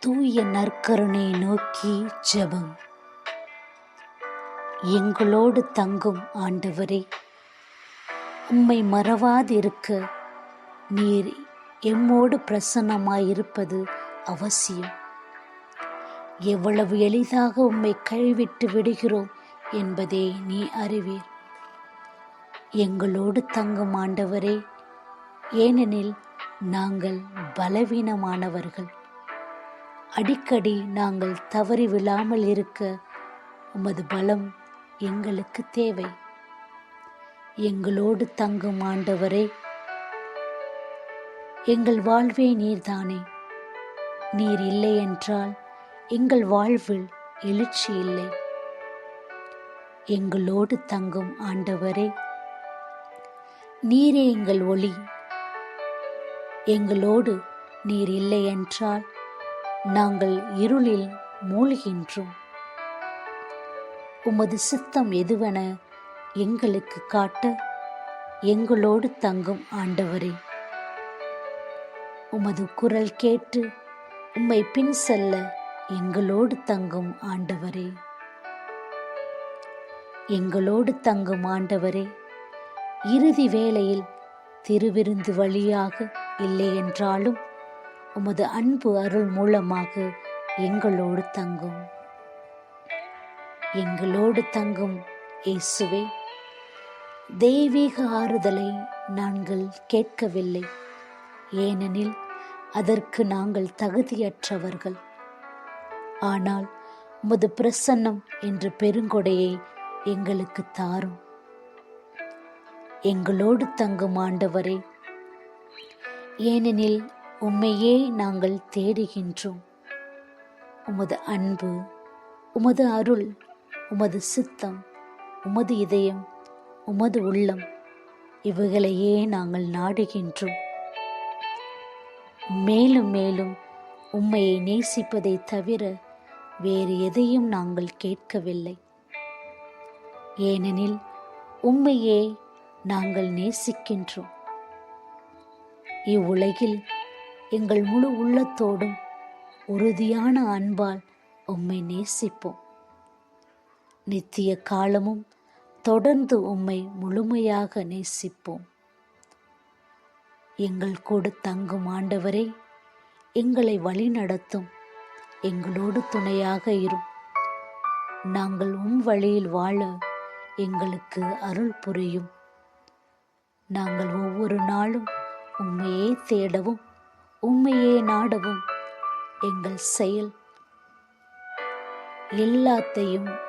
தூய நற்கருணை நோக்கி ஜெபம். எங்களோடு தங்கும் ஆண்டவரே உம்மை மறவாதிருக்க நீர் எம்மோடு பிரசன்னமாயிருப்பது அவசியம். எவ்வளவு எளிதாக உம்மை கைவிட்டு விடுகிறோம் என்பதை நீ அறிவீர். எங்களோடு தங்கும் ஆண்டவரே ஏனெனில் நாங்கள் பலவீனமானவர்கள். அடிக்கடி நாங்கள் தவறி விழாமல் இருக்க உமது பலம் எங்களுக்கு தேவை. எங்களோடு தங்கும் ஆண்டவரே எங்கள் வாழ்வே நீர்தானே. நீர் இல்லை என்றால் எங்கள் வாழ்வில் எழுச்சி இல்லை. எங்களோடு தங்கும் ஆண்டவரே நீரே எங்கள் ஒளி. எங்களோடு நீர் இல்லை என்றால் நாங்கள் இருளில் மூழ்கின்றோம். உமது சித்தம் எதுவென எங்களுக்கு காட்ட எங்களோடு தங்கும் ஆண்டவரே. உமது குரல் கேட்டு உம்மை பின் செல்ல எங்களோடு தங்கும் ஆண்டவரே. எங்களோடு தங்கும் ஆண்டவரே இறுதி வேளையில் திருவிருந்து வழியாக இல்லை என்றாலும் உமது அன்பு அருள் மூலமாக எங்களோடு தங்கும். எங்களோடு தங்கும் இயேசுவே. தெய்வீக ஆறுதலை நாங்கள் கேட்கவில்லை. ஏனெனில் அதற்கு நாங்கள் தகுதியற்றவர்கள். ஆனால் உமது பிரசன்னம் என்ற பெருங்கொடையை எங்களுக்கு தாரும். எங்களோடு தங்கும் ஆண்டவரே ஏனெனில் உம்மையே நாங்கள் தேடுகின்றோம். உமது அன்பு உமது அருள் உமது சித்தம் உமது இதயம் உமது உள்ளம் இவைகளையே நாங்கள் நாடுகின்றோம். மேலும் மேலும் உம்மையை நேசிப்பதை தவிர வேறு எதையும் நாங்கள் கேட்கவில்லை. ஏனெனில் உம்மையே நாங்கள் நேசிக்கின்றோம். இவ்வுலகில் எங்கள் முழு உள்ளத்தோடும் உறுதியான அன்பால் உம்மை நேசிப்போம். நித்திய காலமும் தொடர்ந்து உம்மை முழுமையாக நேசிப்போம். எங்கள் கூட தங்கும் ஆண்டவரே எங்களை வழிநடத்தும் எங்களோடு துணையாக இரும். நாங்கள் உம் வழியில் வாழ எங்களுக்கு அருள் புரியும். நாங்கள் ஒவ்வொரு நாளும் உண்மையை தேடவும் உண்மையே நாடவும் எங்கள் செயல். எல்லாத்தையும்